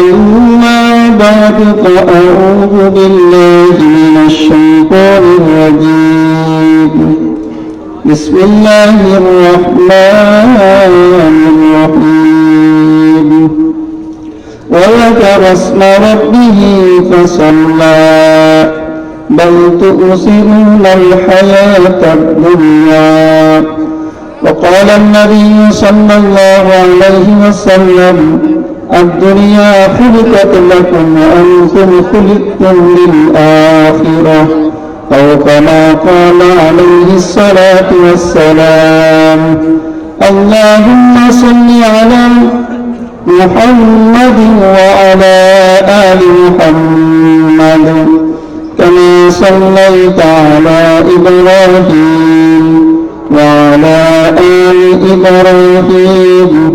أما بعد فأعوذ بالله من الشيطان الرجيم. بسم الله الرحمن الرحيم. وذكر اسم ربه فصلى. بل تؤثرون الحياة الدنيا. وقال النبي صلى الله عليه وسلم الدنيا خلقت لكم وأنتم خلقتم للآخرة. أو كما قال عليه الصلاة والسلام. اللهم صل على محمد وعلى آل محمد. كما صليت على إبراهيم وعلى آل إبراهيم.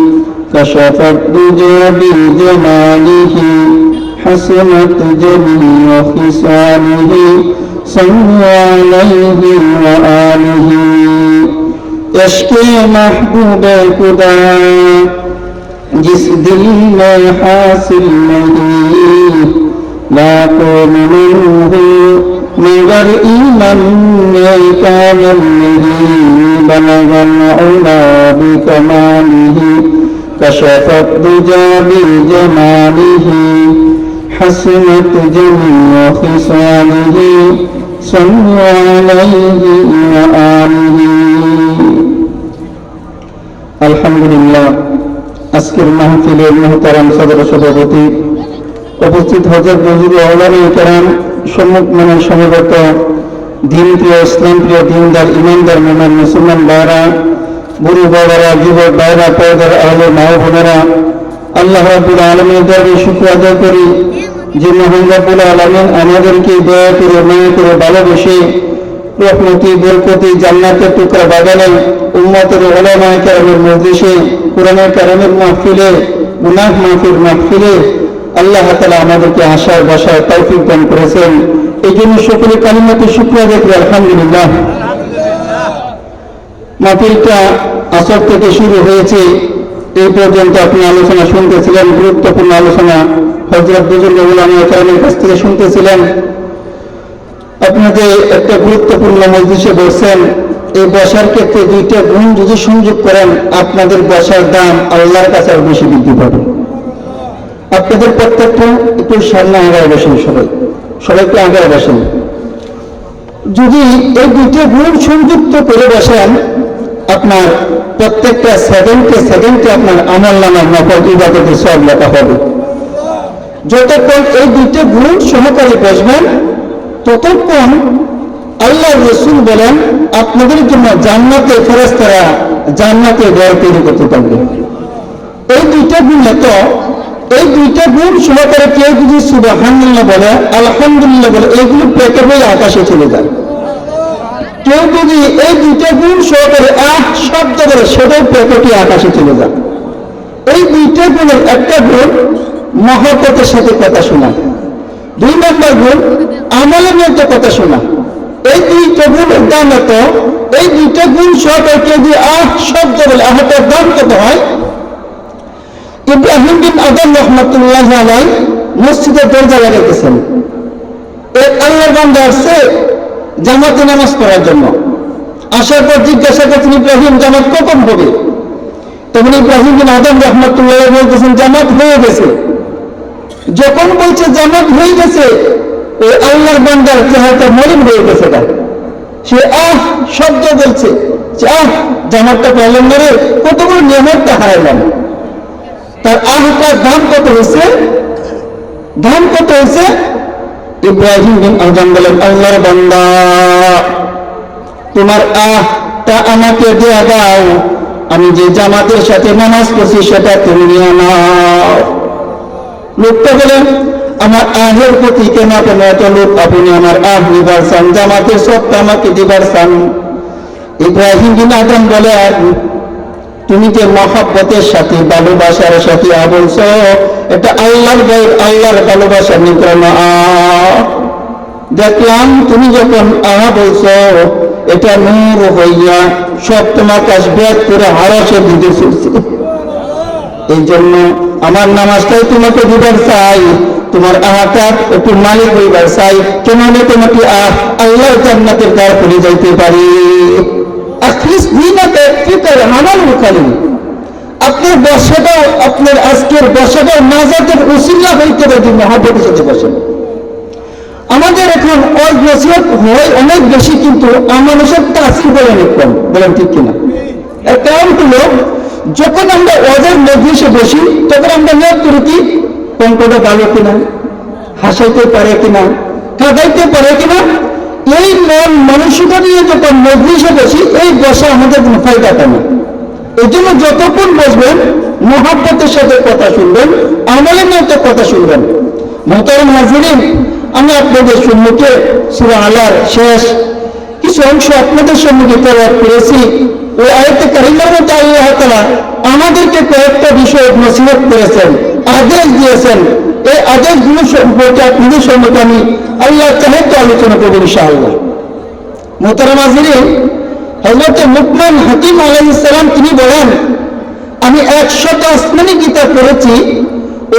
كشف الدجى بجماله حسنت جميع خصاله صلوا عليه وآله. يشكي محبوب الهدى جس دل میں حاصل نہیں لا منو ہوں مگر ایمن میں کامل نہیں بلغ العلا بكماله. كشف الدجى بجماله حسنت جميع خصاله صلوا عليه وآله الحمد لله আজকের মাহফিলের মোহতারাম সদর সভাপতি উপস্থিত হজর বজুর আওলামী কারাম সম্মুখ মানে সমবেত দিন প্রিয় ইসলাম প্রিয় দিনদার ইমানদার মোমেন মুসলমান ভাইরা বুড়ি বাবারা যুবক ভাইরা পয়দার আহলে মা বোনেরা, আল্লাহ রাবুল আলমের দরবে শুক্র আদায় করি। যে মোহান রাবুল আলমিন আমাদেরকে দয়া করে, মায়া করে ভালোবেসে রহমতি, বরকতি, জান্নাতের টুকরা বাগানে উম্মতের ওলামায় কারামের মজলিসে, কোরআনের কারামের মাহফিলে, মুনাফ মাহফিল মাহফিলে আল্লাহ তালা আমাদেরকে আশার বাসায় তৌফিক দান করেছেন। এই জন্য সকলে কালিমাতে শুক্রিয়া দেখবে আলহামদুলিল্লাহ। মাহফিলটা আসর থেকে শুরু হয়েছে। এই পর্যন্ত আপনি আলোচনা শুনতেছিলেন, গুরুত্বপূর্ণ আলোচনা হজরত বুজুর্গ কারামের কাছ থেকে শুনতেছিলেন। আপনাদের একটা গুরুত্বপূর্ণ মজলিসে বসছেন, এই বসার ক্ষেত্রে দুইটা গুণ যদি সংযোগ করেন, আপনাদের বসার দাম আল্লাহর কাছে আরও বেশি বৃদ্ধি পাবে। আপনাদের প্রত্যেকটা একটু সামনে আগায় বসেন সবাই। সবাইকে আগায় বসেন। যদি এই দুইটা গুণ সংযুক্ত করে বসেন আপনার প্রত্যেকটা সেকেন্ডে সেকেন্ডে আপনার আমল নামার নকল ইবাদতের সব লেখা হবে। যতক্ষণ এই দুইটা গুণ সহকারে বসবেন, ততক্ষণ আল্লাহ রসুল বলেন, আপনাদের জন্য জান্নাতে ফেরস্তারা জান্নাতে ঘর তৈরি করতে পারবে। এই দুইটা গুণ এত এই দুইটা গুণ সহকারে কেউ যদি সুবাহান্লাহ বলে, আলহামদুলিল্লাহ বলে এইগুলো পেটে হয়ে আকাশে চলে যায়। কেউ যদি এই দুইটা গুণ সহকারে আহ শব্দ বলে সেটাও পেটটি আকাশে চলে যায় এই দুইটা গুণের একটা গুণ মহব্বতের সাথে কথা শোনা। দুই নম্বর গুণ আমলের মধ্যে কথা শোনা। এই দুইটা গুণের দাম এত এই দুইটা গুণ সহকারে কেউ যদি আহ শব্দ বলে আহতের দাম কত হয়, ইব্রাহিম বিন আদম রহমতুল্লাহ আলাই মসজিদের দরজা লাগাইতেছেন। এক আল্লাহর বান্দা আসছে জামাতে নামাজ পড়ার জন্য। আসার পর জিজ্ঞাসা করছেন ইব্রাহিম, জামাত কখন হবে? তখন ইব্রাহিম বিন আদম রহমতুল্লাহ বলতেছেন, জামাত হয়ে গেছে। যখন বলছে জামাত হয়ে গেছে ওই আল্লাহর বান্দার চেহারাটা মলিন হয়ে গেছে তার সে, আহ! শব্দ বলছে, যে, আহ! জামাতটা পেলাম না কতগুলো নিয়ামতটা হারাইলাম। তার আহটার দাম কত হয়েছে? দাম কত হয়েছে? ইব্রাহিম বিন আজম বলেন, আল্লাহর বান্দা, তোমার আহটা আমাকে দেয়া দাও। আমি যে জামাতের সাথে নামাজ পড়ছি সেটা তুমি নিয়ে নাও। লোকটা বলেন, আমার আহের প্রতি কেন আপনি এত লোক আপনি আমার আহ নিবার চান জামাতের সত্য আমাকে দিবার চান ইব্রাহিম বিন আদম বলে তুমি যে মহাব্বতের সাথে, ভালোবাসার সাথে বলছ এটা আল্লাহর গায়ে, আল্লাহর ভালোবাসা নিকরণ দেখলাম তুমি যখন আহা বলছ, এটা নূর হইয়া সব তোমার আকাশ ব্যাগ করে হারাসে দিতে চলছে এই জন্য আমার নামাজটাই তোমাকে দিবার চাই, তোমার আহাটা একটু মালিক হইবার চাই কেন তোমাকে আল্লাহ জান্নাতের দ্বার করে যাইতে পারি? আপনার বসাটাও আপনার আজকের বসাটাও নাজাতের উসিল্লা হইতে পারে মহাব্বতের সাথে বসেন। আমাদের এখন অজ নসিহত হয় অনেক বেশি, কিন্তু মানুষের তাসি বলে অনেক কম বলেন ঠিক কিনা? এর কারণ হলো, যখন আমরা অজের মজলিসে বসি, তখন আমরা নিয়োগ করি কি? কঙ্কটা ভালো কিনা? হাসাইতে পারে কিনা? কাঁদাইতে পারে কিনা? এই মন মানসিকতা নিয়ে যখন মজলিসে বসি, এই বসে আমাদের কোনো ফায়দা না। এই জন্য যতক্ষণ বসবেন, মহাব্বতের সাথে কথা শুনবেন, আমলের মধ্যে কথা শুনবেন। মোহতারাম হাজিরিন, আমি আপনাদের সম্মুখে সুরা আলার শেষ কিছু অংশ আপনাদের সম্মুখে তেলাওয়াত করেছি। ওই আয়তে কারিমার মধ্যে আল্লাহ তাআলা আমাদেরকে কয়েকটা বিষয় নসিহত করেছেন। আদেশ দিয়েছেন। এই আদেশগুলো সম্পর্কে আপনাদের সম্মুখে আমি আল্লাহ চাহে আলোচনা করব ইনশাআল্লাহ। মোহতারাম হাজিরিন হজরত লুকমান হাকিম আলাইসালাম তিনি বলেন, আমি একশত আসমানি কিতাব পড়েছি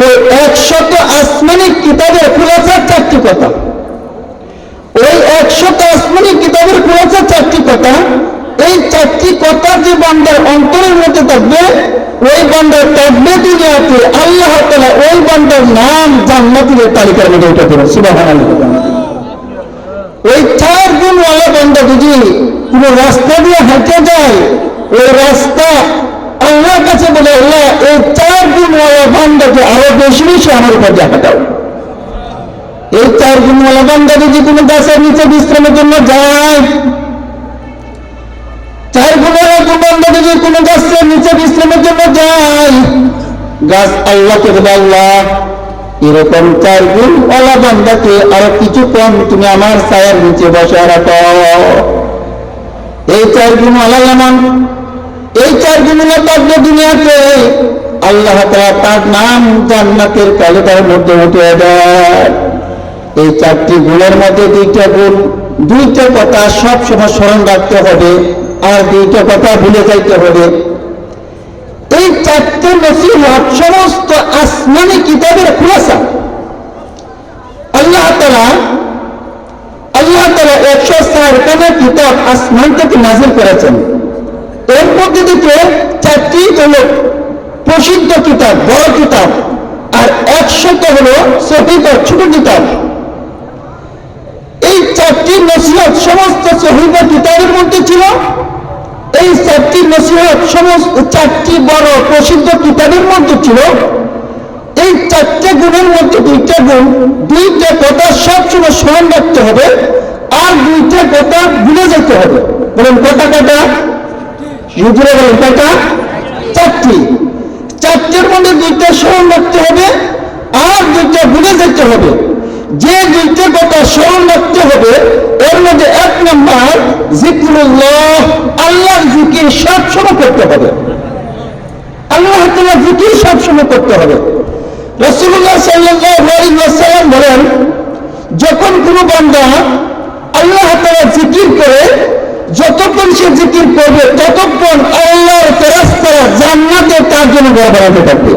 ওই একশত আসমানি কিতাবের খুলাসা চারটি কথা। ওই একশত আসমানি কিতাবের খুলাসা চারটি কথা এই চারটি কথা যে বান্দার অন্তরের মধ্যে থাকবে, ওই বান্দার থাকবে দুনিয়াতে আল্লাহ তালা ওই বান্দার নাম জান্নাতের তালিকার মধ্যে উঠে দেবে সুবাহ ওই চার গুণওয়ালা বান্দা যদি কোনো রাস্তা দিয়ে হেঁটে যায়, ওই রাস্তা আল্লাহর কাছে বলে, আল্লাহ, এই চার গুণওয়ালা বান্দাকে আরও বেশি বেশি আমার উপর দেখা দাও। এই চার গুণওয়ালা বান্দা যদি কোনো গাছের নিচে বিশ্রামের জন্য যায় গুণওয়ালা বান্দা যদি কোনো গাছের নিচে বিশ্রামের জন্য যায়। গাছ আল্লাহকে বলে এরকম চার গুণ ওলা আরও তুমি আমার নিচে বসে এই চার গুণ ওলা এমন। এই চার গুণগুলো থাকবে দুনিয়াতে। আল্লাহ তার নাম জান্নাতের তালিকার মধ্যে উঠে দেয় এই চারটি গুণের মধ্যে দুইটা গুণ, দুইটা কথা সব সময় স্মরণ রাখতে হবে। আর দুইটা কথা ভুলে যাইতে হবে। এই চারটে নসিহত সমস্ত আসমানি কিতাবের খুলাসা। আল্লাহ তালা আল্লাহ তালা একশো চারখানা কিতাব আসমান থেকে নাজির করেছেন। এর মধ্যে থেকে চারটি হল প্রসিদ্ধ কিতাব, বড় কিতাব, আর একশত হল সহিত ছোট কিতাব। এই চারটি নসিহত সমস্ত সহিত কিতাবের মধ্যে ছিল। নসিহত সমস্ত চারটি বড় প্রসিদ্ধ কিতাবের মধ্যে ছিল। এই চারটে গুণের মধ্যে দুইটা গুণ, দুইটা কথা সবসময় স্মরণ রাখতে হবে আর দুইটা কথা ভুলে যেতে হবে। বলেন কথা কথা হুজুরে বলেন কথা চারটি। চারটের মধ্যে দুইটা স্মরণ রাখতে হবে আর দুইটা ভুলে যেতে হবে। যে দুইটা কথা স্মরণ রাখতে হবে, এর মধ্যে এক নম্বর, জিক্রুল্লাহ, আল্লাহর জিকির সবসময় করতে হবে। আল্লাহ জিকির সবসময় করতে হবে। রসুল্লাহ সাল্লাম বলেন, যখন কোনো বান্দা আল্লাহ তাআলা জিকির করে, যতক্ষণ সে জিকির করবে, ততক্ষণ আল্লাহর ফেরাস্তারা জান্নাতে তার জন্য বানাতে থাকবে।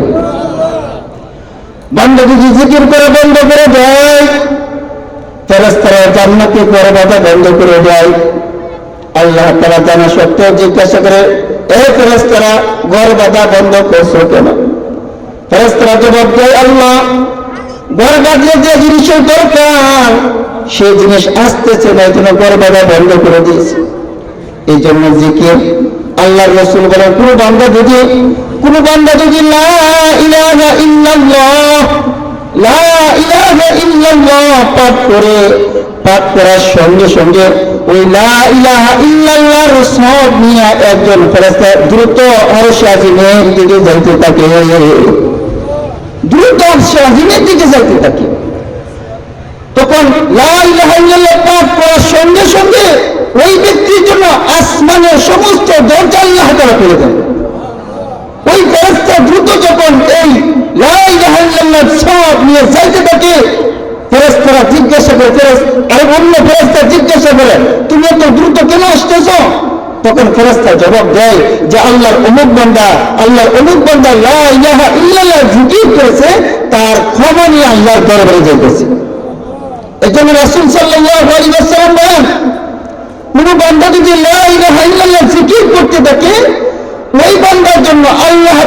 বান্দা যদি জিকির করে বন্ধ করে দেয়। ফেরাস্তারা জান্নাতে ঘর বাঁধা বন্ধ করে দেয়। আল্লাহ তারা জানা সত্ত্বেও জিজ্ঞাসা করে, এ ফেরাস্তারা ঘর বাঁধা বন্ধ করছ কেন? ফেরাস্তারা জবাব দেয়, আল্লাহ, ঘর বাঁধলে যে জিনিসের দরকার, সেই জিনিস আসতেছে না এই জন্য ঘর বাঁধা বন্ধ করে দিয়েছে। এই জন্য জিকির আল্লাহ রসুল বলেন, কোন বান্দা যদি কোন বান্দা যদি পাঠ করে, পাঠ করার সঙ্গে সঙ্গে ওই লা ইলাহা ইল্লাল্লাহর সব নিয়ে একজন ফেরেশতা দ্রুত আরশে আজিমের দিকে যাইতে থাকে। দ্রুত আরশে আজিমের দিকে যাইতে থাকে। তখন লা ইলাহা ইল্লাল্লাহ পাঠ করার সঙ্গে সঙ্গে ওই ব্যক্তির জন্য আসমানের সমস্ত দরজা আল্লাহ তাআলা করে দেন। ওই ফেরেশতা দ্রুত যখন এই লা ইলাহা সব নিয়ে যাইতে থাকে, ফেরেশতারা জিজ্ঞাসা করে ফেরেস আর অন্য ফেরেশতা জিজ্ঞাসা করে, তুমি এত দ্রুত কেন আসতেছ? তখন ফেরেশতা জবাব দেয় যে আল্লাহর অমুক বান্দা, আল্লাহর অমুক বান্দা লা ইলাহা ইল্লাল্লাহ জিকির করেছে তার ক্ষমা নিয়ে আল্লাহর দরবারে যাইতেছে। এই জন্য রাসূল ওয়াসাল্লাম বলেন, কোন বান্দা যদি লা ইলাহা ইল্লাল্লাহ জিকির করতে থাকে ওই বান্দার জন্য আল্লাহ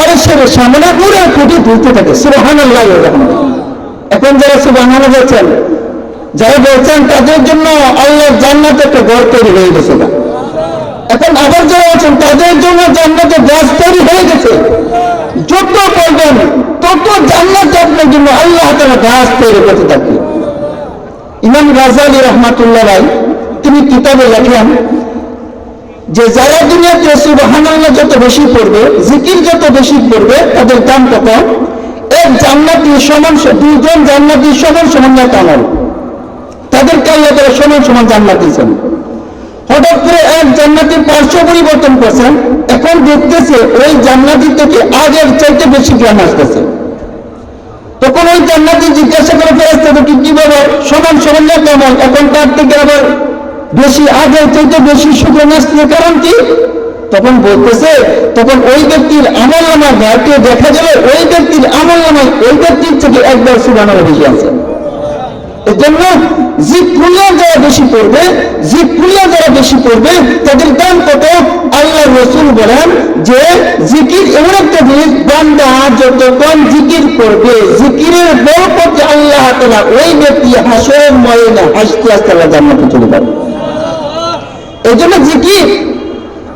আরশের সামনে পুরো কোটি তুলতে থাকে। ওয়া বিহামদিহি এখন যারা সুবহানাল্লাহ বলছেন, যারা বলছেন তাদের জন্য আল্লাহর জান্নাতে একটা ঘর তৈরি হয়ে গেছে এখন আবার যারা আছেন তাদের জন্য জান্নাতে গাছ তৈরি হয়ে গেছে। যত বলবেন, তত জান্নাত আপনার জন্য আল্লাহ তাআলা গাছ তৈরি করতে থাকবে। ইমাম রাজালি রহমাতুল্লাহ রায় তিনি কিতাবে লেখেন যে যারা দুনিয়াতে সুবহানাল্লাহ যত বেশি পড়বে, জিকির যত বেশি পড়বে, তাদের দাম কত? এক জান্নাতি সমান দুইজন জান্নাতি সমান সমান এক আমল তাদেরকে আল্লাহ তারা সমান সমান জান্নাত দিয়েছেন। হঠাৎ করে এক জান্নাতির পার্শ্ব পরিবর্তন করছেন, এখন দেখতেছে ওই জান্নাতি থেকে আগের চাইতে বেশি জ্ঞান আসতেছে। তখন ওই জান্নাতি জিজ্ঞাসা করে কি কীভাবে সমান সমান না কেমন এখন তার থেকে আবার বেশি আগের চাইতে বেশি সুযোগ আসছে কারণ কি? তখন বলতেছে, তখন ওই ব্যক্তির আমল নামা ঘাটে দেখা গেল ওই ব্যক্তির আমল নামায় ওই ব্যক্তির থেকে একবার সুবানোর বেশি আছে এজন্য যারা বেশি পড়বে যারা বেশি পড়বে, তাদের দাম কত? আল্লাহ রসুল বলেন যে জিকির এমন একটা জিনিস, বান্দা যতক্ষণ জিকির করবে, জিকিরের বরকতে আল্লাহ তালা ওই ব্যক্তি হাসর ময়না হাসতে হাসতে আল্লাহ জান্নাতে চলে যাবে। এই জন্য জিকির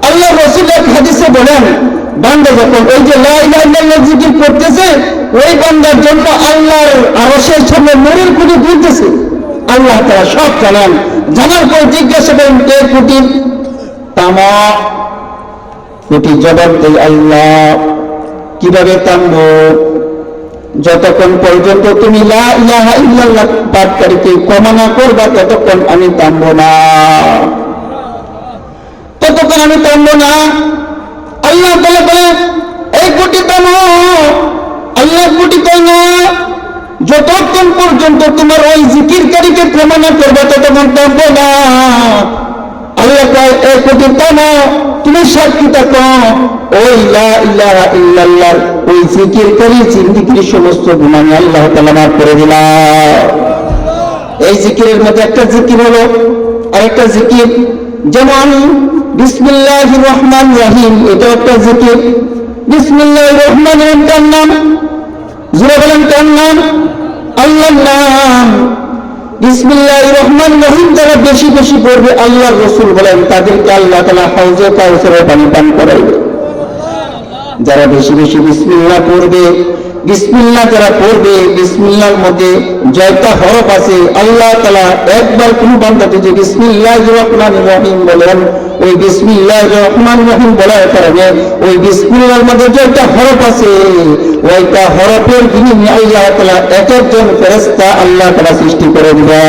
আল্লাহ রসুল এক হাদিসে বলেন, বান্দা যখন ওই যে লা ইলাহা ইল্লাল্লাহ জিকির করতেছে, ওই বান্দার জন্য আল্লাহর আরশের সামনে নূরের কুটি তুলতেছে আল্লাহ তারা সব জানেন। জানার পর জিজ্ঞাসা করেন, কে কুটি তামা। কুটি জবাব দেয়, আল্লাহ। কীভাবে তামব? যতক্ষণ পর্যন্ত তুমি লা ইলাহা ইল্লাল্লাহ পাঠকারীকে ক্ষমা না করবা, ততক্ষণ আমি তামব না। ততক্ষণ আমি তামব না। আল্লাহ তালা বলে, এই কোটি তাম আল্লাহ কোটি তাই না। যতক্ষণ পর্যন্ত তোমার ওই জিকিরকারীকে না করবে, ততক্ষণ থাকব না। ওই সমস্ত করে এই জিকিরের মধ্যে একটা জিকির হলো জিকির, যেমন বিসমিল্লাহ রহমান রহিম। এটা একটা জিকির। বিসমিল্লাহ রহমান রহিম কার নাম। জুড়ে বলেন কার নাম? আল্লাহর নাম। বিসমিল্লাহ রহমান রহিম যারা বেশি বেশি পড়বে, আল্লাহর রসুল বলেন, তাদেরকে আল্লাহ তালা হাউজে কাউসের পানি পান করাইবে। যারা বেশি বেশি বিসমিল্লাহ পড়বে বিসমিল্লাহ যারা পড়বে, বিসমিল্লাহর মধ্যে জয়টা হরফ আছে, আল্লাহ তালা একবার কোন বান্দাতে যে বিসমিল্লাহ রহমান রহিম বলেন, ওই বিসমিল্লাহ রহমান রহিম বলার কারণে ওই বিসমিল্লাহর মধ্যে জয়টা হরফ আছে, ওইটা হরফের বিনিময়ে আল্লাহ তালা এক একজন ফেরেস্তা আল্লাহ তালা সৃষ্টি করে দিবে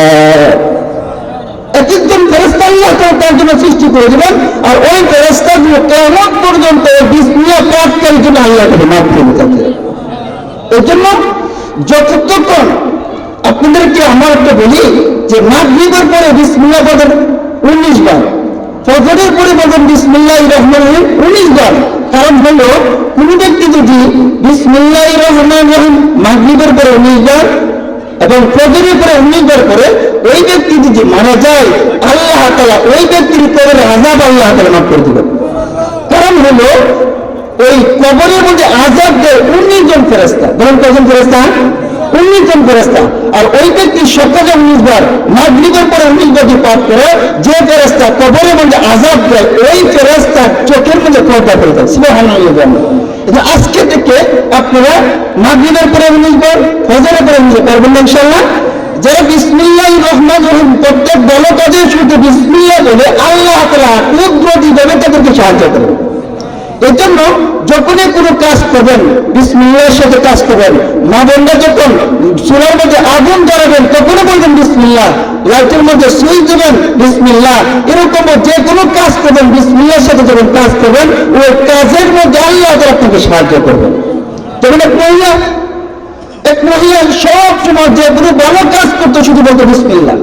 এক একজন ফেরেস্তা আল্লাহ তার জন্য সৃষ্টি করে দেবেন, আর ওই ফেরেস্তা গুলো কেমন পর্যন্ত বিসমিল্লাহ পাঠকারীর জন্য আল্লাহ তাকে মাফ করে থাকে এই জন্য যতক্ষণ আপনাদেরকে আমার একটা বলি যে মাগরিবের পরে বিসমিল্লাহ বলেন উনিশ বার, ফজরের পরে বলেন বিসমিল্লাহ রহমান রহিম উনিশ বার। কারণ হলো, কোন ব্যক্তি যদি বিসমিল্লাহ রহমান রহিম মাগরিবের পরে উনিশ বার এবং ফজরের পরে উনিশ বার করে, ওই ব্যক্তি যদি মারা যায়, আল্লাহ তালা ওই ব্যক্তির কবরের আজাব আল্লাহ তালা মাফ করে দিবেন। কারণ হলো ওই কবরের মধ্যে আজাব দেয় উনিশ জন ফেরস্তা ধরুন কজন ফেরস্তা উনিশ জন ফেরস্তা আর ওই ব্যক্তি সকালে উনিশ বার মাগরিবের পরে উনিশ যে পাঠ করে যে ফেরস্তা কবরের মধ্যে আজাব দেয়, ওই ফেরস্তা চোখের মধ্যে পর্দা করে দেয় আজকে থেকে আপনারা মাগরিবের পরে উনিশ বার, ফজরের পরে উনিশ পারবেন না ইনশাআল্লাহ। যারা বিসমিল্লাহ রহমান রহিম প্রত্যেক তাদের শুরুতে বিসমিল্লাহ বলে আল্লাহ তালা কুদরতি ভাবে তাদেরকে সাহায্য করবে যখনই কোনো কাজ করবেন, বিসমিল্লার সাথে কাজ করবেন মা বোনরা যখন চুলার মধ্যে আগুন জ্বালাবেন তখনও বলবেন বিসমিল্লাহ। লাইটের মধ্যে সুইচ দেবেন, বিসমিল্লাহ। এরকম যে কোনো কাজ করবেন, বিসমিল্লার সাথে যখন কাজ করবেন, ওই কাজের মধ্যে আল্লাহ আপনাকে সাহায্য করবেন যেমন এক মহিলা এক মহিলা সব সময় যে কোনো ভালো কাজ করতে শুধু বলতো বিসমিল্লাহ।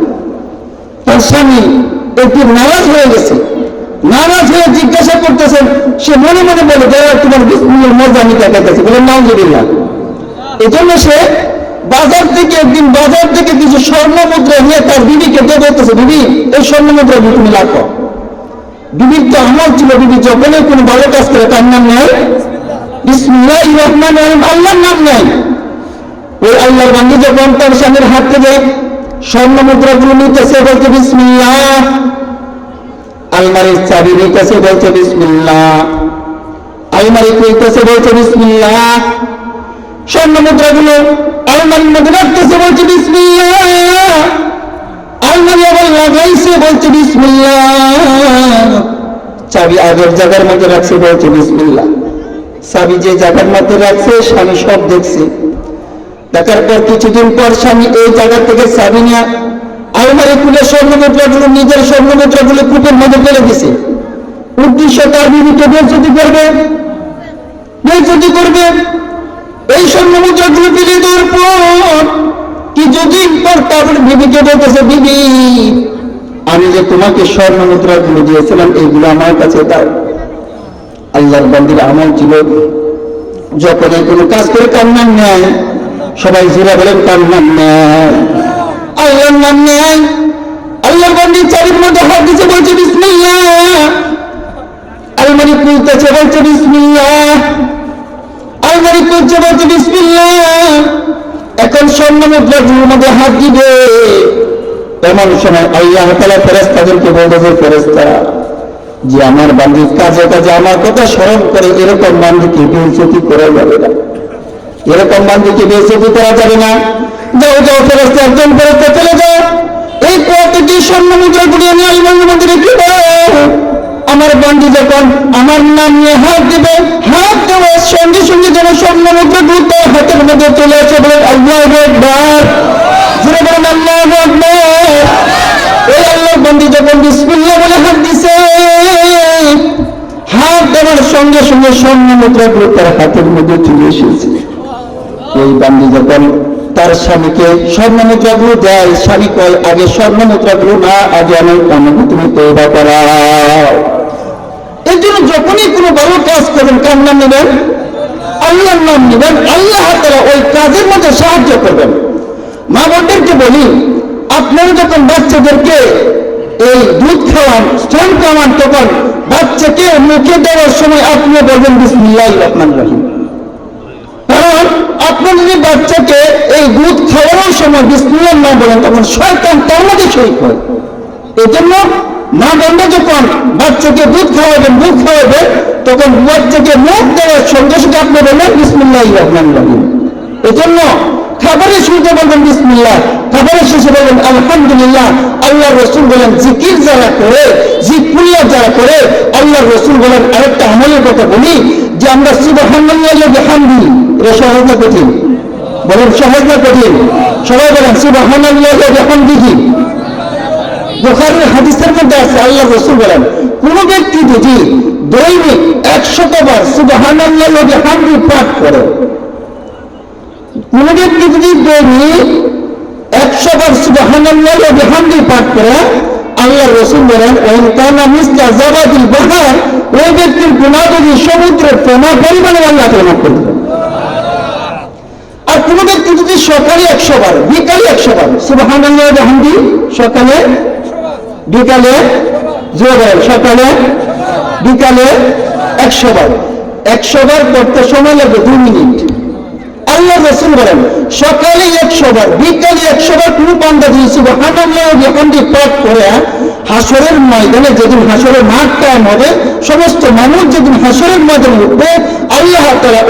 তার স্বামী একটু নারাজ হয়ে গেছে। নারাজ হয়ে জিজ্ঞাসা করতেছেন, সে মনে মনে বলে যারা তোমার মজা আমি দেখাইতেছি বলে, নাউজুবিল্লাহ। এই জন্য সে বাজার থেকে একদিন বাজার থেকে কিছু স্বর্ণ মুদ্রা নিয়ে তার বিবিকে দিয়ে বলতেছে, বিবি, এই স্বর্ণ মুদ্রা তুমি লাখো বিবির তো আমল ছিল, বিবি যখনই কোনো ভালো কাজ করে, তার নাম নেয় বিসমিল্লাহ রহমান রহিম, আল্লাহর নাম নেয় ওই আল্লাহর বান্দি যখন তার স্বামীর হাত থেকে স্বর্ণ মুদ্রাগুলো নিতেছে বলছে বিসমিল্লাহ। চাবি নিতেছে বলছে বিসমিল্লাহ। আলমারি খুলতেছে বলছে বিসমিল্লাহ। স্বর্ণ মুদ্রাগুলো আলমারির মধ্যে রাখতেছে, বলছে বিসমিল্লাহ। আলমারি আবার লাগাইছে, বলছে বিসমিল্লাহ। চাবি আগের জায়গার মধ্যে রাখছে, বলছে বিসমিল্লাহ। চাবি যে জায়গার মধ্যে রাখছে, স্বামী সব দেখছে। দেখার পর কিছুদিন পর স্বামী এই জায়গা থেকে চাবি নিয়ে আলমারি খুলে স্বর্ণ মুদ্রাগুলো নিজের স্বর্ণ মুদ্রাগুলো কূপের মধ্যে ফেলে দিছে। উদ্দেশ্য তার বিবিকে বেলচুতি করবে। করবে। এই স্বর্ণ দেওয়ার পর কিছুদিন পর তারপরে বিবিকে বলতেছে বিবি আমি যে তোমাকে স্বর্ণ মুদ্রাগুলো দিয়েছিলাম এইগুলো আমার কাছে দাও। আল্লাহর বান্দির আমল ছিল যখন কোনো কাজ করে নাম নেয় সবাই জিরা বলেন কার নাম নেয় আল্লাহর নাম নেয়। আল্লাহর বান্দির চারির মধ্যে হাত দিতে বলছে বিসমিল্লাহ আলমারি খুলতেছে বলছে বিসমিল্লাহ। বলছে বিসমিল্লাহ। এখন মধ্যে হাত দিবে। এমন সময় আল্লাহ তালা ফেরেস্তাদেরকে বলতেছে ফেরেস্তা যে আমার কাজে কাজে আমার কথা স্মরণ করে এরকম বান্দিকে বেইজ্জতি করা যাবে না। এরকম বান্দিকে বেইজ্জতি করা যাবে না। যাও যাও ফেরস্তা একজন ফেরস্তা চলে যাও। এই প্রতিটি স্বর্ণ মুদ্রাগুলি আমি আলমারির আমার বন্ধু যখন আমার নাম নিয়ে হাত দিবে, হাত দেওয়ার সঙ্গে সঙ্গে যেন স্বর্ণ মুদ্রাগুলো হাতের মধ্যে চলে আসে বলেন আল্লাহ একবার জুড়ে বলেন, আল্লাহ একবার এই আল্লাহর বন্দি যখন বিসমিল্লাহ বলে হাত দিছে, হাত দেওয়ার সঙ্গে সঙ্গে স্বর্ণ মুদ্রাগুলো হাতের মধ্যে চলে এসেছে। এই বান্দি যখন তার স্বামীকে স্বর্ণ মুদ্রাগুলো দেয়, স্বামী কয়, আগে স্বর্ণ মুদ্রাগুলো না, আগে আমি অনুভূতি তুমি তৈবা করাও এই জন্য যখনই কোনো ভালো কাজ করবেন কার নাম নেবেন? আল্লাহর নাম নেবেন। আল্লাহ তারা ওই কাজের মধ্যে সাহায্য করবেন। মা বোনদেরকে বলি, আপনারা যখন বাচ্চাদেরকে এই দুধ খাওয়ান স্তন খাওয়ান, তখন বাচ্চাকে মুখে দেওয়ার সময় আপনি বলবেন বিসমিল্লাহ রহমান রহিম। কারণ আপনি যদি বাচ্চাকে এই দুধ খাওয়ানোর সময় বিসমিল্লাহ না বলেন তখন শয়তান তার মধ্যে শরীর হয়। এই জন্য মা বন্ধ যখন বাচ্চাকে দুধ খাওয়াবেন দুধ খাওয়াবেন তখন বাচ্চাকে মুখ দেওয়ার সঙ্গে সঙ্গে আপনি বলবেন বিসমিল্লাহ রহমান রহিম। এই জন্য খাবারের শুরুতে বলবেন, বিসমিল্লাহ। খাবারের শেষে বলবেন, আলহামদুলিল্লাহ আল্লাহ রসুল বলেন, জিকির যারা করে জিকুল্লাহ যারা করে আল্লাহ রসুল বলেন, আরেকটা আমলের কথা বলি, যে আমরা সুবাহান্লাহ হামদি এটা সহজ না কঠিন? বলেন, সহজ না কঠিন? সবাই বলেন সুবাহান্লাহ হামদিহি বুখারের হাদিসের মধ্যে আছে, আল্লাহ রসুল বলেন, কোন ব্যক্তি যদি দৈনিক একশত বার সুবাহান্লাহ হামদি পাঠ করে, কোন ব্যক্তি যদি দৈনিক একশো বার সুবাহান্লাহ হামদি পাঠ করে, আল্লাহ রসুল বলেন ওই কানা মিস্তা জাবাদিল বাহার ওই ব্যক্তির গুণা যদি সমুদ্রের প্রমা পরিমাণে আল্লাহ প্রমাণ করে আর কোন ব্যক্তি যদি সকালে একশো বার, বিকালে একশো বার সুবাহান হামদি সকালে বিকালে সকালে বিকালে একশো বার। একশো বার করতে সময় লাগবে দুই মিনিট। আল্লাহ রসুল বলেন, সকালে একশো বার, বিকালে একশো বার কোনো বান্ধা দিয়েছি পাঠ করে হাসরের ময়দানে যেদিন হাসরের মাঠ কায়ম হবে, সমস্ত মানুষ যেদিন হাসরের ময়দানে উঠবে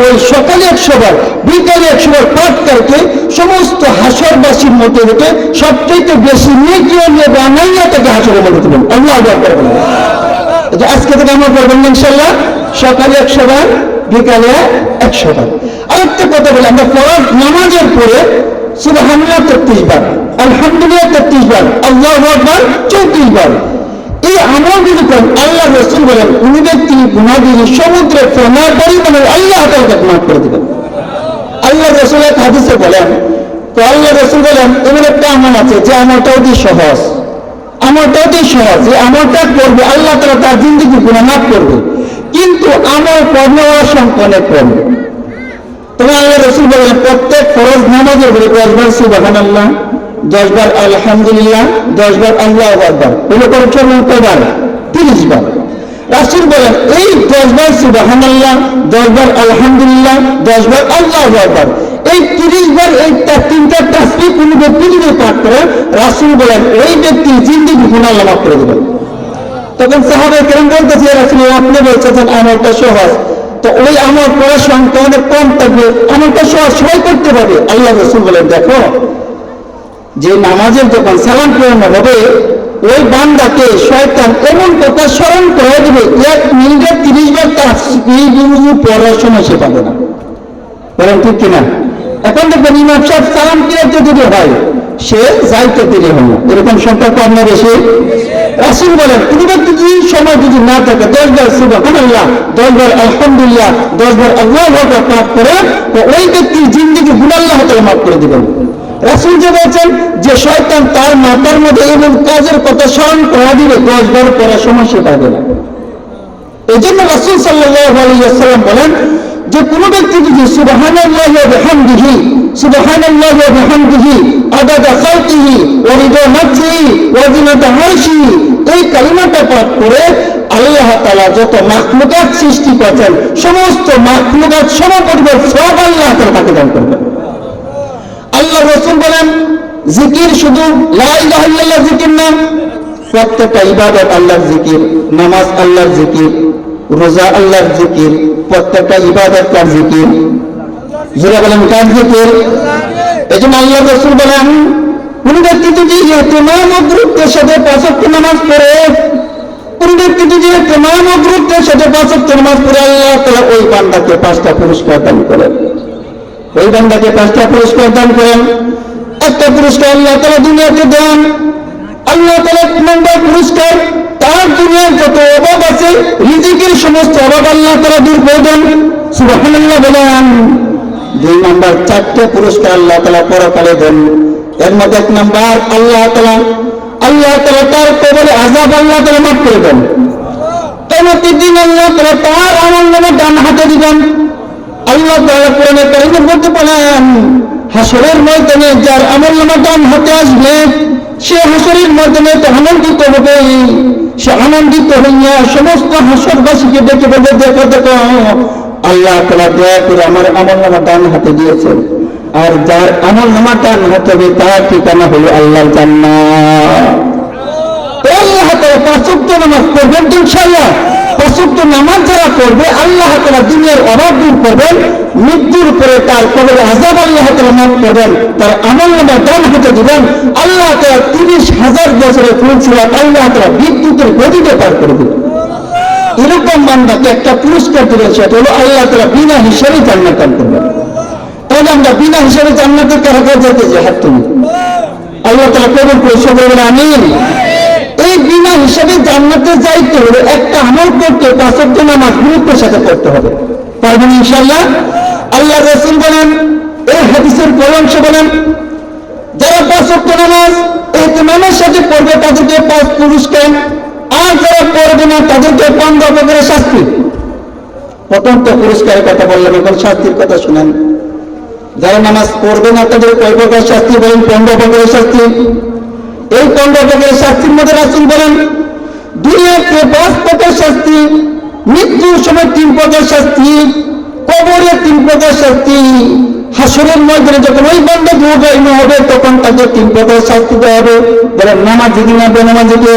ওই সকালে একশো বার বিকালে একশো বার পাঠ করতে সমস্ত হাসরবাসীর মধ্যে রেখে সবচেয়ে বেশি নিয়ে বানাইয়া তাকে তুলেন আল্লাহ আজকে থেকে আমরা ইনশাল্লাহ সকালে বিকালে আরেকটা কথা বলি, আমরা নামাজের পরে সুবহানাল্লাহ তেত্রিশ বার, আলহামদুলিল্লাহ তেত্রিশ বার, আল্লাহ চৌত্রিশ বার। এই আমল যদি আল্লাহ রসুল বলেন আল্লাহ তাকে মাফ করে দেবেন। আল্লাহ রসুল এক হাদিসে বলেন, তো আল্লাহ রসুল বলেন, এমন একটা আমল আছে যে অতি সহজ। আমলটা অতি সহজ, যে করবে, আল্লাহ তারা তার জিন্দিগি গুণা মাফ করবে। কিন্তু আমল কর্মে অসংখ্য কম। তবে আল্লাহ রসুল বলেন, প্রত্যেক ফরজ নামাজের উপরে দশবার সুবাহান আল্লাহ দশবার আলহামদুলিল্লাহ, দশবার আল্লাহ আকবার। চলুন কয়বার তিরিশ বার। রাসুল বলেন, এই দশবার সুবাহান আল্লাহ দশবার আলহামদুলিল্লাহ, দশবার আল্লাহ আকবার। এই তিরিশ বার, এই তিনটা তাসবি কোনো ব্যক্তি যদি পাঠ করে, রাসুল বলেন, এই ব্যক্তি জিন্দিগি গুণা আল্লাহ মাফ করে দেবেন। তখন সাহাবাই কেরম বলতেছে রাসুল আপনি বলছেন আমলটা সহজ। তো ওই আমার করার সংখ্যা অনেক কম থাকবে, আমলটা সহজ সবাই করতে পারবে। আল্লাহ রসুল বলেন, দেখো যে নামাজের যখন সালাম ফেরানো হবে, ওই বান্দাকে শয়তান এমন কথা স্মরণ করে দেবে, এক মিনিটে তিরিশ বার তার পড়ার সময় সে পাবে না। বলেন ঠিক কিনা? এখন দেখবেন ইমাম সাহেব সালাম ফিরাতে যদি হয় সে যাইতে দেরি হল এরকম সম্পর্ক আপনার বেশি? রাসুল বলেন, কোনো ব্যক্তি যদি সময় যদি না থাকে, দশ বার সুবহানাল্লাহ, দশ বার আলহামদুলিল্লাহ, দশ বার আল্লাহ পাঠ করে, তো ওই ব্যক্তির জিন্দিগি গুণ আল্লাহ মাফ করে দিবেন। রাসুল যে বলছেন যে শয়তান তার মাথার মধ্যে এবং কাজের কথা স্মরণ করা দিবে দশ বার পড়ার সময় সে পাবে না। এই জন্য রাসুল সাল্লাম বলেন যে কোন ব্যক্তি যদি ওয়া বিহামদিহি আদাদা খালকিহি ওয়া রিদা নাফসিহি ওয়া জিনাতা আরশিহি এই কালিমাটা পাঠ করে আল্লাহ তাআলা যত মাখলুকাত সৃষ্টি করেছেন, সমস্ত মাখলুকাত সমপরিবার সব আল্লাহ তাআলা তাকে দান করবেন। আল্লাহ রসুল বলেন, জিকির শুধু জিকির না, প্রত্যেকটা ইবাদত আল্লাহর জিকির, নামাজ আল্লাহর জিকির, রোজা আল্লাহর জিকির, প্রত্যেকটা ইবাদত কার জিকির। যারা বলেন, কার জিকির? এই জন্য আল্লাহ রসুল বলেন, কোন ব্যক্তি যদি ও গুরুত্বের সাথে পাঁচক্য নামাজ পড়ে, কোন ব্যক্তি যদি ও গুরুত্বের সাথে পাঁচক্য নামাজ পড়ে, আল্লাহ তাআলা ওই বান্দাকে পাঁচটা পুরস্কার দান করেন। ওই বান্দাকে পাঁচটা পুরস্কার দান করেন। একটা পুরস্কার আল্লাহ তালা দুনিয়াতে দেন। আল্লাহ তালা এক নম্বর পুরস্কার তার দুনিয়ার যত অভাব আছে, রিজিকের সমস্ত অভাব আল্লাহ তালা দূর করে দেন। সুবহানাল্লাহ বলেন। দুই নম্বর, চারটে পুরস্কার আল্লাহ তালা পরকালে দেন। এর মধ্যে এক নম্বর, আল্লাহ তালা আল্লাহ তালা তার কবলে আজাব আল্লাহ তালা মাফ করে দেন। কেমতের দিন আল্লাহ তালা তার আমল নামে ডান হাতে দিবেন। আল্লাহ তাআলা কোরআনে কারিমের মধ্যে বলেন হাসরের ময়দানে যার আমল নামা ডান হাতে আসবে, সে হাসরের ময়দানে তো আনন্দিত হবে সে আনন্দিত হইয়া সমস্ত হাসরবাসীকে ডেকে বলে দেখো দেখো, আল্লাহ তাআলা দয়া করে আমার আমল নামা হাতে দিয়েছেন আর যার আমল নামা ডান হাতে হবে, তার ঠিকানা হলো আল্লাহর জান্নাত। আল্লাহ তাআলা পাঁচ নামাজ পড়বেন ইনশাআল্লাহ। পাঁচ নামাজ যারা পড়বে, আল্লাহ তাআলা দুনিয়ার অভাব দূর করবেন, মৃত্যুর পরে তার কবরে আযাব আল্লাহ তাআলা মাফ করবেন, তার আমল নামা ডান হাতে দিবেন, আল্লাহ তাআলা তিরিশ হাজার বছরের ফুলছিলাম আল্লাহ তাআলা বিদ্যুতের গতিতে পার করে দিবেন। এরকম বান্দাকে একটা পুরস্কার দিবেন সেটা হলো আল্লাহ তাআলা বিনা হিসাবে জান্নাত দান করবেন। তাহলে আমরা বিনা হিসাবে জান্নাতে কারা কারা যেতে যে হাত তুমি আল্লাহ তাআলা কবুল করে সবাই আমিন। এই বিনা হিসাবে জান্নাতে যাইতে হলে একটা আমল করতে পাঁচত্ব নামাজ গুরুত্বের সাথে করতে হবে। পারবেন ইনশাল্লাহ আল্লাহ রসুল বলেন, এই হাদিসের পরামর্শ বলেন, যারা পাঁচত্ব নামাজ এহতেমামের সাথে পড়বে তাদেরকে পাঁচ পুরস্কার আর যারা পড়বে না তাদেরকে পনেরো প্রকারের শাস্তি। প্রথম তো পুরস্কারের কথা বললাম, এখন শাস্তির কথা শুনেন। যারা নামাজ পড়বে না তাদের কয় প্রকার শাস্তি বলেন? পনেরো প্রকারের শাস্তি। এই প্রকারের শাস্তির মধ্যে রাসুল বলেন দুনিয়াতে পাঁচ প্রকার শাস্তি, মৃত্যুর সময় তিন প্রকার শাস্তি কবরে তিন প্রকার শাস্তি, হাসরের ময়দানে যখন ওই বন্ধ দুর্গাইন হবে, তখন তাকে তিন প্রকার শাস্তি দেওয়া হবে। বলেন, নামাজি কিনা বেনামাজিকে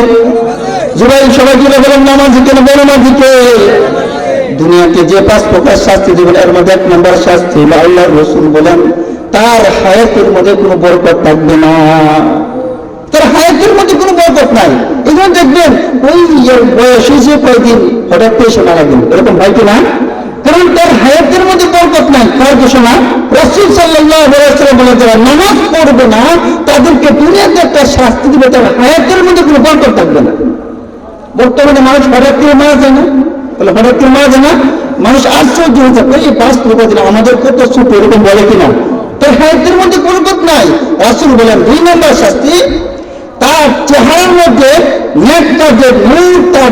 জুবাই সবাই কিনা বলেন, নামাজি কিনা বেনামাজিকে দুনিয়াতে যে পাঁচ প্রকার শাস্তি দেবেন, এর মধ্যে এক নম্বর শাস্তি আল্লাহ রসুল বলেন, তার হায়াতের মধ্যে কোনো বরকত থাকবে না। তার হায়াতের মধ্যে কোনো বরকত নাই। এই দেখবেন, ওই বয়স হয়েছে কয়েকদিন হঠাৎ করে সে মারা গেল। এরকম হয় কি না? কারণ তার হায়াতের মধ্যে বরকত নাই। কার ঘোষণা রসুল সাল্লাহ বলে যারা নামাজ পড়বে না, তাদেরকে দুনিয়াতে একটা শাস্তি দিবে। তার হায়াতের মধ্যে কোনো বরকত থাকবে না। বর্তমানে মানুষ হঠাৎ করে মারা যায় না? বলে, হঠাৎ করে মারা যায় না? মানুষ আশ্চর্য হয়ে থাকে এই পাঁচ প্রকার আমাদের কত ছোট এরকম বলে কিনা তার হায়াতের মধ্যে বরকত নাই। রাসুল বলেন, দুই নম্বর শাস্তি তার চেহারার মধ্যে কাজের নূর, তার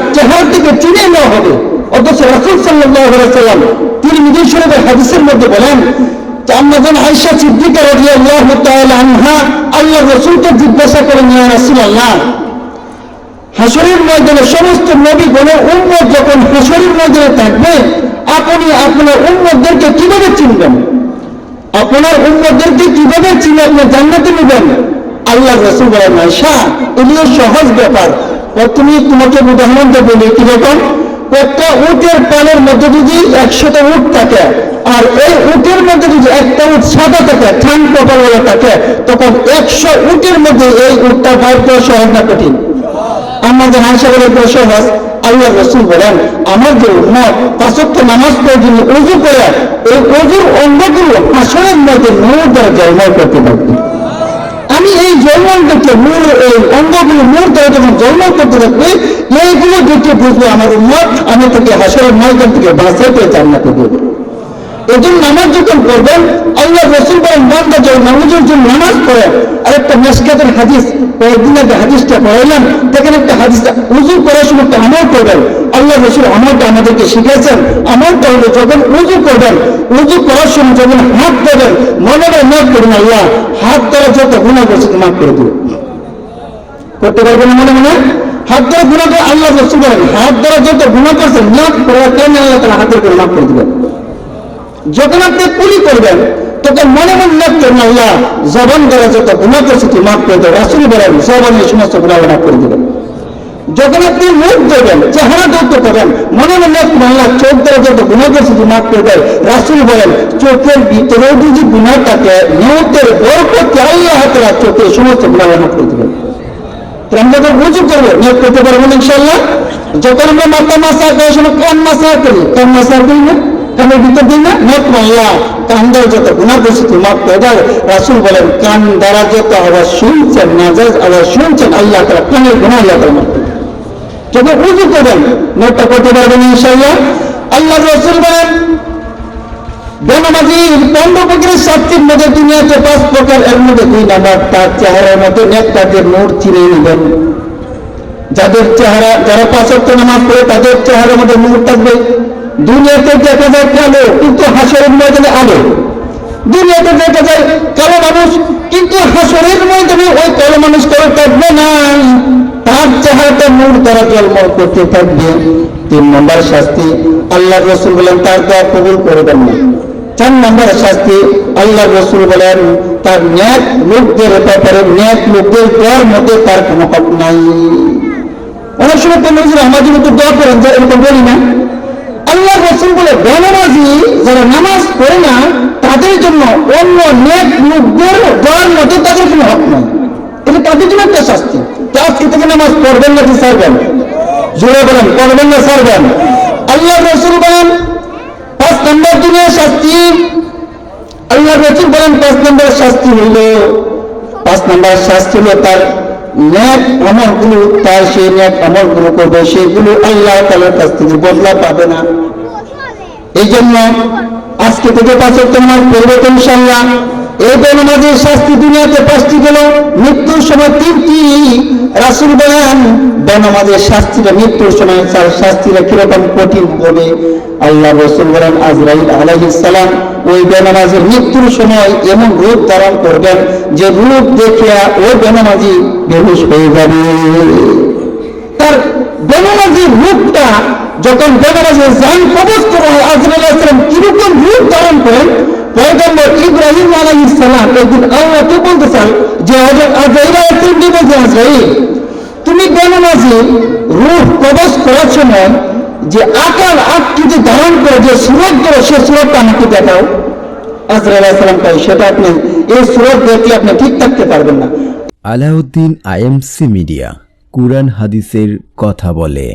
থেকে চিনে নেওয়া হবে। অথচ রাসুল সাল্লাম তিনি নিজের শরীরের হাদিসের মধ্যে বলেন জিজ্ঞাসা হাসরের ময়দানে সমস্ত নবী বলে উম্মত যখন হাসরের ময়দানে থাকবে, আপনি আপনার উম্মতদেরকে কীভাবে চিনবেন? আপনার উম্মতদেরকে কীভাবে চিনে আপনি জান্নাতে নেবেন? আল্লাহ রসুল বলেন আয়সা এগুলো সহজ ব্যাপার। তুমি তোমাকে উদাহরণটা বলি কীরকম একটা উটের পালের মধ্যে যদি একশোটা উট থাকে আর এই উটের মধ্যে যদি একটা উট সাদা থাকে ঠান কপালওয়ালা থাকে, তখন একশো উটের মধ্যে এই উটটা বাইর করা সহজ না কঠিন? আমাদের বলে সহজ। আল্লাহ রসুল বলেন, আমার যে উন্মত পাঁচক্য নামাজ পড়ে উজু করে, এই অজুর অঙ্গগুলো হাসনের মধ্যে নূর দ্বারা করতে আমি এই দেখে মূল, এই অঙ্গগুলো মূল তারা যখন জন্ম করতে থাকবে, এইগুলো দেখে বুঝবে আমার উন্মত আমি তাকে হাসরের ময়দান থেকে বাঁচাইতে না দেবো এজন্য নামাজ যখন পড়বেন আল্লাহ রসুল বলেন, বান্দা যখন নামাজের জন্য নামাজ পড়ে আর একটা মেসকাতের হাদিস, কয়েকদিন আগে হাদিসটা পড়াইলাম, দেখেন একটা হাদিস উজু করার সময় একটা আমল করবেন। আল্লাহ রসুল আমলটা আমাদেরকে শিখেছেন আমলটা হলো যখন উজু করবেন উজু করার সময় যখন হাত দেবেন মনে হয় মাফ করবেন আল্লাহ, হাত দ্বারা যত গুণা করছে মাফ করে দেবে করতে পারবেন মনে মনে? হাত দ্বারা গুণা করে আল্লাহ রসুল বলেন, হাত দ্বারা যত গুণা করছেন, মাফ করে কেন আল্লাহ তারা হাতের করে মাফ করে দেবেন। যখন আপনি কুলি করবেন, তখন মনে মনে করবেন আল্লাহ, জবান দ্বারা যত গুণা করছে তুই মাফ করে দেবে রাসুল বলেন জবানের সমস্ত গুণা মাফ করে দেবেন। যখন আপনি মুখ দেবেন, চেহারা যত করেন মনে মনে করবেন আল্লাহ, চোখ দ্বারা যত গুণা করছে তুই মাফ করে দেয় রাসুল বলেন, চোখের ভিতরেও যদি গুণা থাকে নিয়তের বরকতে আল্লাহ তারা চোখের সমস্ত গুণা মাফ করে দেবেন। আমরা যখন উঁচু করব নিয়োগ করতে পারব ইনশাল্লাহ যখন আমরা মাথা মাসা করার কান মাসা করি, কান মাসা করি না? কানের ভিতর দিন না মত আল্লাহ কান দ্বারা যত গুণা করছে করে দাও রাসুল বলেন কান দ্বারা যত আবার শুনছেন নাজাজ আবার শুনছেন, আল্লাহ তারা কানের গুণা আল্লাহ তারা মাফ করে দেয়। যখন উঁচু করবেন নোটটা করতে পারবেন ইনশাল্লাহ আল্লাহ রসুল বলেন, বেনামাজির পাঁচ প্রকার নোট যাদের চেহারা, যারা পাঁচক্ত নামাজ পড়ে, তাদের চেহারার মধ্যে নূর থাকবে। দুনিয়াতে দেখা যায় কালো, কিন্তু হাসরের ময়দানে আলো। দুনিয়াতে দেখা যায় কালো মানুষ, কিন্তু হাসরের ময়দানে ওই কালো মানুষ কালো থাকবে না। তার চেহারাটা নূর দ্বারা জন্ম করতে থাকবে। তিন নম্বর শাস্তি আল্লাহ রসুল বলেন, তার দোয়া কবুল করবেন। না চার নম্বর শাস্তি আল্লাহ রসুল বলেন, তার ন্যাক লোকদের ব্যাপারে ন্যাক লোকদের দোয়ার মধ্যে তার কোনো হক নাই। অনেক সময় তো আমাদের মতো দোয়া করেন যে এরকম বলি না। আল্লাহ রসুল বলে, বেনামাজি যারা নামাজ পড়ে না, তাদের জন্য অন্য নেক লোকদের দোয়ার মধ্যে তাদের কোনো হক নাই। এটা তাদের জন্য একটা শাস্তি। আজকে থেকে নামাজ পড়বেন নাকি সারবেন জোরে বলেন, পড়বেন না সারবেন আল্লাহ রসুল বলেন, পাঁচ নম্বর দিনের শাস্তি। আল্লাহ রসুল বলেন, পাঁচ নম্বর শাস্তি হইল। পাঁচ নম্বর শাস্তি হলো তার ন্যাক আমলগুলো তার সেই ন্যাক আমলগুলো করবে, সেগুলো আল্লাহ তালার কাছ থেকে বদলা পাবে না। এই জন্য আজকে থেকে পাঁচ নামাজ পরিবর্তন ইনশাল্লাহ এই বেনামাজের শাস্তি দুনিয়াতে পাঁচটি গেল। মৃত্যুর সময় তিনটি। রাসুল বলেন বেনামাজের শাস্তিটা মৃত্যুর সময়, তার শাস্তিটা কীরকম কঠিন হবে? আল্লাহ রসুল বলেন, আজরাইল আলাইসালাম ওই বেনামাজের মৃত্যুর সময় এমন রূপ ধারণ করবেন যে রূপ দেখিয়া ওই বেনামাজি বেহুশ হয়ে যাবে। তার বেনামাজির রূপটা যখন বেনামাজির জান কবজ করা হয়, আজরাইল আসলাম কীরকম রূপ ধারণ করেন পয়গম্বর ইব্রাহিম আলাইহিস সালাম একদিন আল্লাহকে বলতে চান যে আসলামকে বলতে আজরাইল, তুমি বেনামাজি রূহ কবজ করার সময় যে আকার আকৃতি ধারণ করে যে সুরত করো সে সুরতটা আমাকে দেখাও। আসলাম কয়, সেটা আপনি, এই সুরত দেখলে আপনি ঠিক থাকতে পারবেন না। আলাউদ্দিন আইএমসি মিডিয়া, কুরআন হাদিসের কথা বলে।